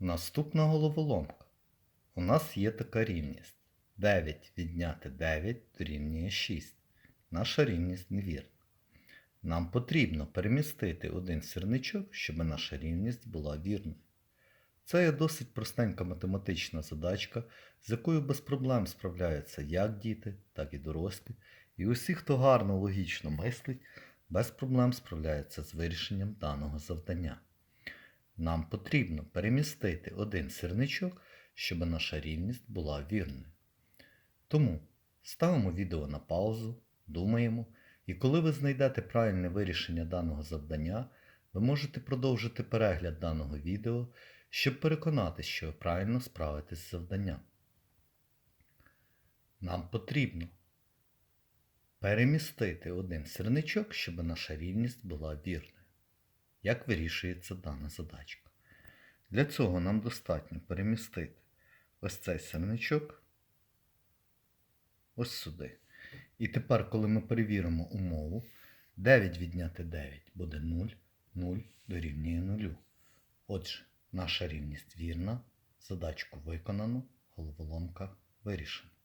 Наступна головоломка. У нас є така рівність. 9 відняти 9 дорівнює 6. Наша рівність невірна. Нам потрібно перемістити один сірничок, щоб наша рівність була вірною. Це є досить простенька математична задачка, з якою без проблем справляються як діти, так і дорослі. І усі, хто гарно логічно мислить, без проблем справляються з вирішенням даного завдання. Нам потрібно перемістити один сірничок, щоб наша рівність була вірною. Тому ставимо відео на паузу, думаємо, і коли ви знайдете правильне вирішення даного завдання, ви можете продовжити перегляд даного відео, щоб переконатися, що ви правильно справитесь з завданням. Нам потрібно перемістити один сірничок, щоб наша рівність була вірною. Як вирішується дана задачка? Для цього нам достатньо перемістити ось цей сірничок ось сюди. І тепер, коли ми перевіримо умову, 9 відняти 9 буде 0, 0 дорівнює 0. Отже, наша рівність вірна, задачку виконано, головоломка вирішена.